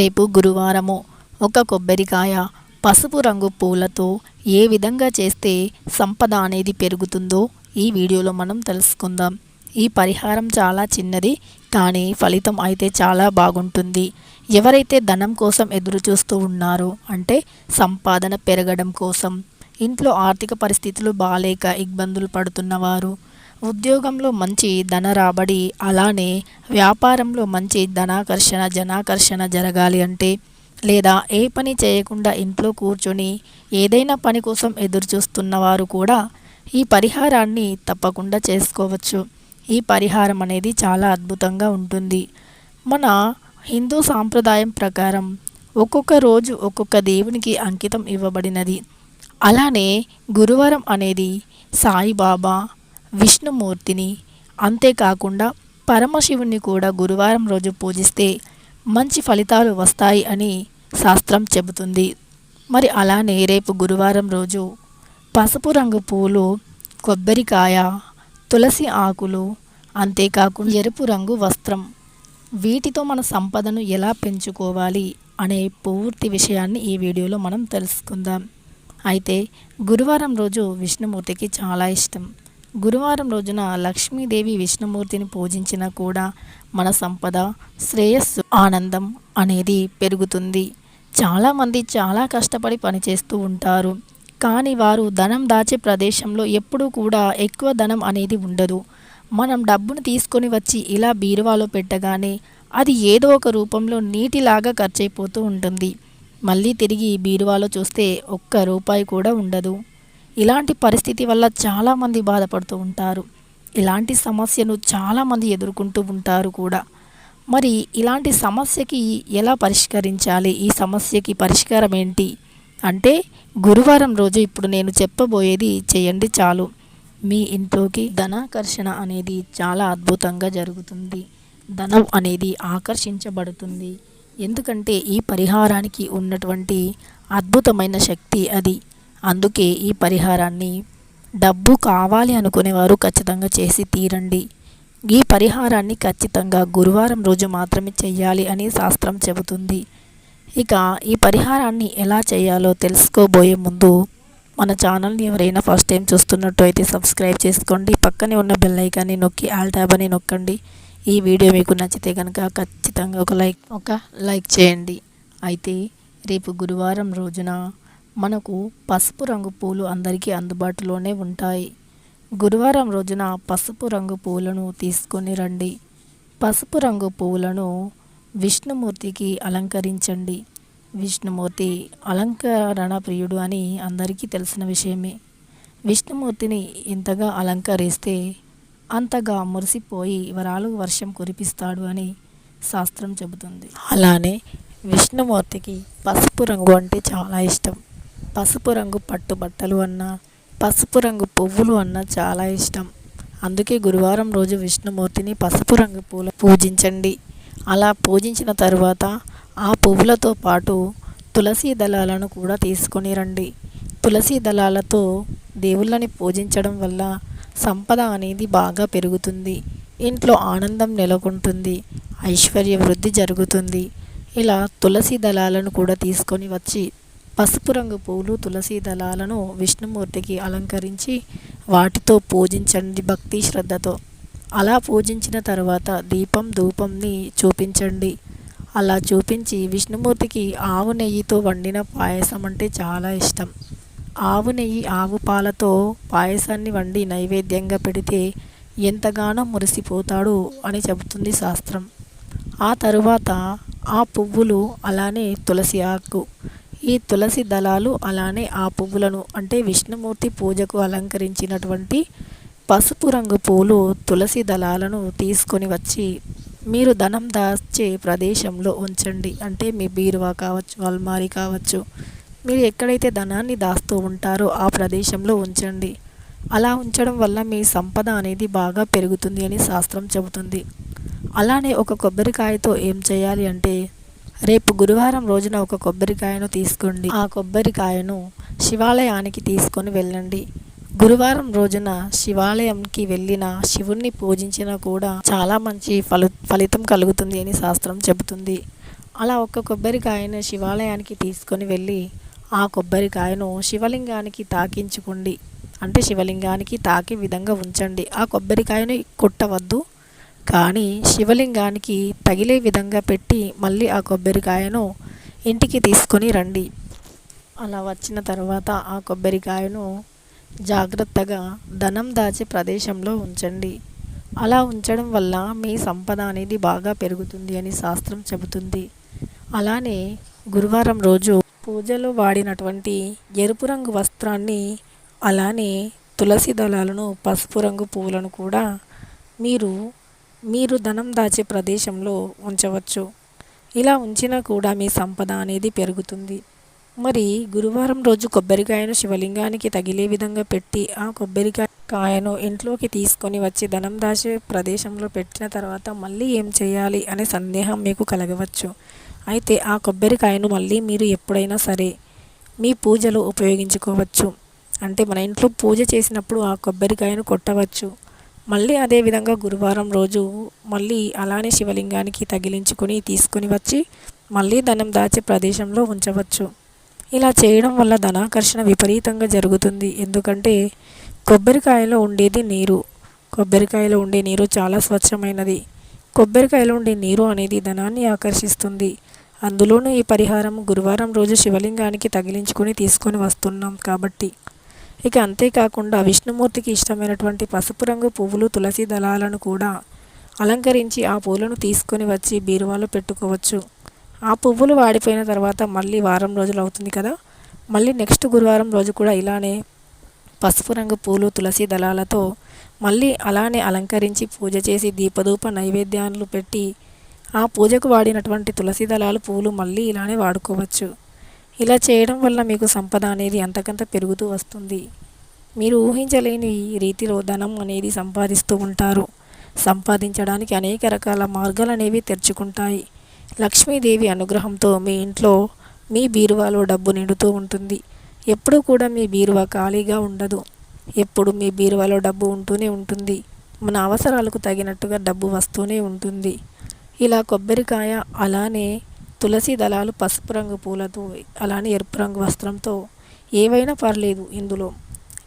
రేపు గురువారము. ఒక కొబ్బరికాయ పసుపు రంగు పూలతో ఏ విధంగా చేస్తే సంపద అనేది పెరుగుతుందో ఈ వీడియోలో మనం తెలుసుకుందాం. ఈ పరిహారం చాలా చిన్నది కానీ ఫలితం అయితే చాలా బాగుంటుంది. ఎవరైతే ధనం కోసం ఎదురు చూస్తూ ఉన్నారో అంటే సంపాదన పెరగడం కోసం ఇంట్లో ఆర్థిక పరిస్థితులు బాలేక ఇబ్బందులు పడుతున్నవారు ఉద్యోగంలో మంచి ధన రాబడి అలానే వ్యాపారంలో మంచి ధనాకర్షణ జనాకర్షణ జరగాలి అంటే లేదా ఏ పని చేయకుండా ఇంట్లో కూర్చొని ఏదైనా పని కోసం ఎదురుచూస్తున్న వారు కూడా ఈ పరిహారాన్ని తప్పకుండా చేసుకోవచ్చు. ఈ పరిహారం అనేది చాలా అద్భుతంగా ఉంటుంది. మన హిందూ సాంప్రదాయం ప్రకారం ఒక్కొక్క రోజు ఒక్కొక్క దేవునికి అంకితం ఇవ్వబడినది. అలానే గురువారం అనేది సాయిబాబా విష్ణుమూర్తిని. అంతేకాకుండా పరమశివుని కూడా గురువారం రోజు పూజిస్తే మంచి ఫలితాలు వస్తాయి అని శాస్త్రం చెబుతుంది. మరి అలానే రేపు గురువారం రోజు పసుపు రంగు పూలు కొబ్బరికాయ తులసి ఆకులు అంతేకాకుండా ఎరుపు రంగు వస్త్రం వీటితో మన సంపదను ఎలా పెంచుకోవాలి అనే పూర్తి విషయాన్ని ఈ వీడియోలో మనం తెలుసుకుందాం. అయితే గురువారం రోజు విష్ణుమూర్తికి చాలా ఇష్టం. గురువారం రోజున లక్ష్మీదేవి విష్ణుమూర్తిని పూజించినా కూడా మన సంపద శ్రేయస్సు ఆనందం అనేది పెరుగుతుంది. చాలామంది చాలా కష్టపడి పనిచేస్తూ ఉంటారు. కానీ వారు ధనం దాచే ప్రదేశంలో ఎప్పుడూ కూడా ఎక్కువ ధనం అనేది ఉండదు. మనం డబ్బును తీసుకొని వచ్చి ఇలా బీరువాలో పెట్టగానే అది ఏదో ఒక రూపంలో నీటిలాగా ఖర్చయిపోతూ ఉంటుంది. మళ్ళీ తిరిగి బీరువాలో చూస్తే ఒక్క రూపాయి కూడా ఉండదు. ఇలాంటి పరిస్థితి వల్ల చాలామంది బాధపడుతూ ఉంటారు. ఇలాంటి సమస్యను చాలామంది ఎదుర్కొంటూ ఉంటారు కూడా. మరి ఇలాంటి సమస్యకి ఎలా పరిష్కరించాలి? ఈ సమస్యకి పరిష్కారం ఏంటి? అంటే గురువారం రోజు ఇప్పుడు నేను చెప్పబోయేది చేయండి చాలు. మీ ఇంట్లోకి ధనాకర్షణ అనేది చాలా అద్భుతంగా జరుగుతుంది. ధనం అనేది ఆకర్షించబడుతుంది. ఎందుకంటే ఈ పరిహారానికి ఉన్నటువంటి అద్భుతమైన శక్తి అది. అందుకే ఈ పరిహారాన్ని డబ్బు కావాలి అనుకునేవారు ఖచ్చితంగా చేసి తీరండి. ఈ పరిహారాన్ని ఖచ్చితంగా గురువారం రోజు మాత్రమే చెయ్యాలి అని శాస్త్రం చెబుతుంది. ఇక ఈ పరిహారాన్ని ఎలా చేయాలో తెలుసుకోబోయే ముందు మన ఛానల్ని ఎవరైనా ఫస్ట్ టైం చూస్తున్నట్టు అయితే సబ్స్క్రైబ్ చేసుకోండి. పక్కనే ఉన్న బెల్ ఐకాన్ని నొక్కి ఆల్ ట్యాబ్ అని నొక్కండి. ఈ వీడియో మీకు నచ్చితే కనుక ఖచ్చితంగా ఒక లైక్ ఒక లైక్ చేయండి. అయితే రేపు గురువారం రోజున మనకు పసుపు రంగు పూలు అందరికీ అందుబాటులోనే ఉంటాయి. గురువారం రోజున పసుపు రంగు పూలను తీసుకొని రండి. పసుపు రంగు పువ్వులను విష్ణుమూర్తికి అలంకరించండి. విష్ణుమూర్తి అలంకరణ ప్రియుడు అని అందరికీ తెలిసిన విషయమే. విష్ణుమూర్తిని ఎంతగా అలంకరిస్తే అంతగా మురిసిపోయి వరాలు వర్షం కురిపిస్తాడు అని శాస్త్రం చెబుతుంది. అలానే విష్ణుమూర్తికి పసుపు రంగు అంటే చాలా ఇష్టం. పసుపు రంగు పట్టు బట్టలు అన్నా పసుపు రంగు పువ్వులు అన్నా చాలా ఇష్టం. అందుకే గురువారం రోజు విష్ణుమూర్తిని పసుపు రంగు పూల పూజించండి. అలా పూజించిన తరువాత ఆ పువ్వులతో పాటు తులసి దళాలను కూడా తీసుకొని రండి. తులసి దళాలతో దేవుళ్ళని పూజించడం వల్ల సంపద అనేది బాగా పెరుగుతుంది. ఇంట్లో ఆనందం నెలకొంటుంది. ఐశ్వర్య వృద్ధి జరుగుతుంది. ఇలా తులసి దళాలను కూడా తీసుకొని వచ్చి పసుపు రంగు పూలు తులసి దళాలను విష్ణుమూర్తికి అలంకరించి వాటితో పూజించండి భక్తి శ్రద్ధతో. అలా పూజించిన తర్వాత దీపం ధూపంని చూపించండి. అలా చూపించి విష్ణుమూర్తికి ఆవు నెయ్యితో వండిన పాయసం అంటే చాలా ఇష్టం. ఆవు నెయ్యి ఆవు పాలతో పాయసాన్ని వండి నైవేద్యంగా పెడితే ఎంతగానో మురిసిపోతాడు అని చెబుతుంది శాస్త్రం. ఆ తరువాత ఆ పువ్వులు అలానే తులసి ఆకు ఈ తులసి దళాలు అలానే ఆ పువ్వులను అంటే విష్ణుమూర్తి పూజకు అలంకరించినటువంటి పసుపు రంగు పూలు తులసి దళాలను తీసుకొని వచ్చి మీరు ధనం దాచే ప్రదేశంలో ఉంచండి. అంటే మీ బీరువా కావచ్చు అల్మారీ కావచ్చు. మీరు ఎక్కడైతే ధనాన్ని దాస్తూ ఉంటారో ఆ ప్రదేశంలో ఉంచండి. అలా ఉంచడం వల్ల మీ సంపద అనేది బాగా పెరుగుతుంది అని శాస్త్రం చెబుతుంది. అలానే ఒక కొబ్బరికాయతో ఏం చేయాలి అంటే రేపు గురువారం రోజున ఒక కొబ్బరికాయను తీసుకోండి. ఆ కొబ్బరికాయను శివాలయానికి తీసుకొని వెళ్ళండి. గురువారం రోజున శివాలయంకి వెళ్ళిన శివుణ్ణి పూజించినా కూడా చాలా మంచి ఫలి ఫలితం కలుగుతుంది అని శాస్త్రం చెబుతుంది. అలా ఒక కొబ్బరికాయను శివాలయానికి తీసుకొని వెళ్ళి ఆ కొబ్బరికాయను శివలింగానికి తాకించుకోండి. అంటే శివలింగానికి తాకే విధంగా ఉంచండి. ఆ కొబ్బరికాయను కొట్టవద్దు. కానీ శివలింగానికి తగిలే విధంగా పెట్టి మళ్ళీ ఆ కొబ్బరికాయను ఇంటికి తీసుకొని రండి. అలా వచ్చిన తర్వాత ఆ కొబ్బరికాయను జాగ్రత్తగా ధనం దాచే ప్రదేశంలో ఉంచండి. అలా ఉంచడం వల్ల మీ సంపద అనేది బాగా పెరుగుతుంది అని శాస్త్రం చెబుతుంది. అలానే గురువారం రోజు పూజలో వాడినటువంటి ఎరుపు రంగు వస్త్రాన్ని అలానే తులసి దళాలను పసుపు రంగు పువ్వులను కూడా మీరు మీరు ధనం దాచే ప్రదేశంలో ఉంచవచ్చు. ఇలా ఉంచినా కూడా మీ సంపద అనేది పెరుగుతుంది. మరి గురువారం రోజు కొబ్బరికాయను శివలింగానికి తగిలే విధంగా పెట్టి ఆ కొబ్బరికాయ కాయను ఇంట్లోకి తీసుకొని వచ్చి ధనం దాచే ప్రదేశంలో పెట్టిన తర్వాత మళ్ళీ ఏం చేయాలి అనే సందేహం మీకు కలగవచ్చు. అయితే ఆ కొబ్బరికాయను మళ్ళీ మీరు ఎప్పుడైనా సరే మీ పూజలో ఉపయోగించుకోవచ్చు. అంటే మన ఇంట్లో పూజ చేసినప్పుడు ఆ కొబ్బరికాయను కొట్టవచ్చు. మళ్ళీ అదేవిధంగా గురువారం రోజు మళ్ళీ అలానే శివలింగానికి తగిలించుకొని తీసుకొని వచ్చి మళ్ళీ ధనం దాచే ప్రదేశంలో ఉంచవచ్చు. ఇలా చేయడం వల్ల ధనాకర్షణ విపరీతంగా జరుగుతుంది. ఎందుకంటే కొబ్బరికాయలో ఉండేది నీరు. కొబ్బరికాయలో ఉండే నీరు చాలా స్వచ్ఛమైనది. కొబ్బరికాయలో ఉండే నీరు అనేది ధనాన్ని ఆకర్షిస్తుంది. అందులోనూ ఈ పరిహారం గురువారం రోజు శివలింగానికి తగిలించుకొని తీసుకొని వస్తున్నాం కాబట్టి ఇక అంతేకాకుండా విష్ణుమూర్తికి ఇష్టమైనటువంటి పసుపు రంగు పువ్వులు తులసి దళాలను కూడా అలంకరించి ఆ పూలను తీసుకొని వచ్చి బీరువాలో పెట్టుకోవచ్చు. ఆ పువ్వులు వాడిపోయిన తర్వాత మళ్ళీ వారం రోజులు అవుతుంది కదా? మళ్ళీ నెక్స్ట్ గురువారం రోజు కూడా ఇలానే పసుపు రంగు పూలు తులసి దళాలతో మళ్ళీ అలానే అలంకరించి పూజ చేసి దీపధూప నైవేద్యాలు పెట్టి ఆ పూజకు వాడినటువంటి తులసి దళాలు పూలు మళ్ళీ ఇలానే వాడుకోవచ్చు. ఇలా చేయడం వల్ల మీకు సంపద అనేది అంతకంత పెరుగుతూ వస్తుంది. మీరు ఊహించలేని రీతిలో ధనం అనేది సంపాదిస్తూ ఉంటారు. సంపాదించడానికి అనేక రకాల మార్గాలు అనేవి తెరుచుకుంటాయి. లక్ష్మీదేవి అనుగ్రహంతో మీ ఇంట్లో మీ బీరువాలో డబ్బు నిండుతూ ఉంటుంది. ఎప్పుడూ కూడా మీ బీరువా ఖాళీగా ఉండదు. ఎప్పుడు మీ బీరువాలో డబ్బు ఉంటూనే ఉంటుంది. మన అవసరాలకు తగినట్టుగా డబ్బు వస్తూనే ఉంటుంది. ఇలా కొబ్బరికాయ అలానే తులసి దళాలు పసుపు రంగు పూలతో అలానే ఎరుపు రంగు వస్త్రంతో ఏవైనా పర్లేదు ఇందులో.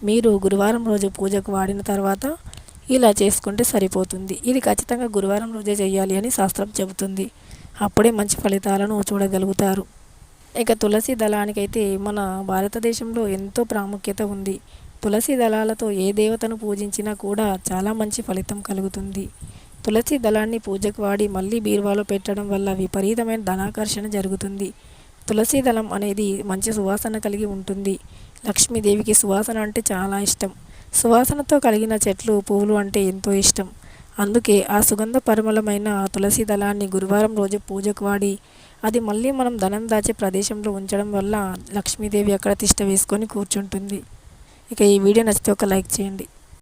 మీరు గురువారం రోజు పూజకు వాడిన తర్వాత ఇలా చేసుకుంటే సరిపోతుంది. ఇది ఖచ్చితంగా గురువారం రోజే చేయాలి అని శాస్త్రం చెబుతుంది. అప్పుడే మంచి ఫలితాలను చూడగలుగుతారు. ఇక తులసి దళానికైతే మన భారతదేశంలో ఎంతో ప్రాముఖ్యత ఉంది. తులసి దళాలతో ఏ దేవతను పూజించినా కూడా చాలా మంచి ఫలితం కలుగుతుంది. తులసి దళాన్ని పూజకు వాడి మళ్ళీ బీరువాలో పెట్టడం వల్ల విపరీతమైన ధనాకర్షణ జరుగుతుంది. తులసి దళం అనేది మంచి సువాసన కలిగి ఉంటుంది. లక్ష్మీదేవికి సువాసన అంటే చాలా ఇష్టం. సువాసనతో కలిగిన చెట్లు పువ్వులు అంటే ఎంతో ఇష్టం. అందుకే ఆ సుగంధ పరిమళమైన తులసి దళాన్ని గురువారం రోజు పూజకు వాడి అది మళ్ళీ మనం ధనం దాచే ప్రదేశంలో ఉంచడం వల్ల లక్ష్మీదేవి అక్కడ తిష్ట వేసుకొని కూర్చుంటుంది. ఇక ఈ వీడియో నచ్చితే ఒక లైక్ చేయండి.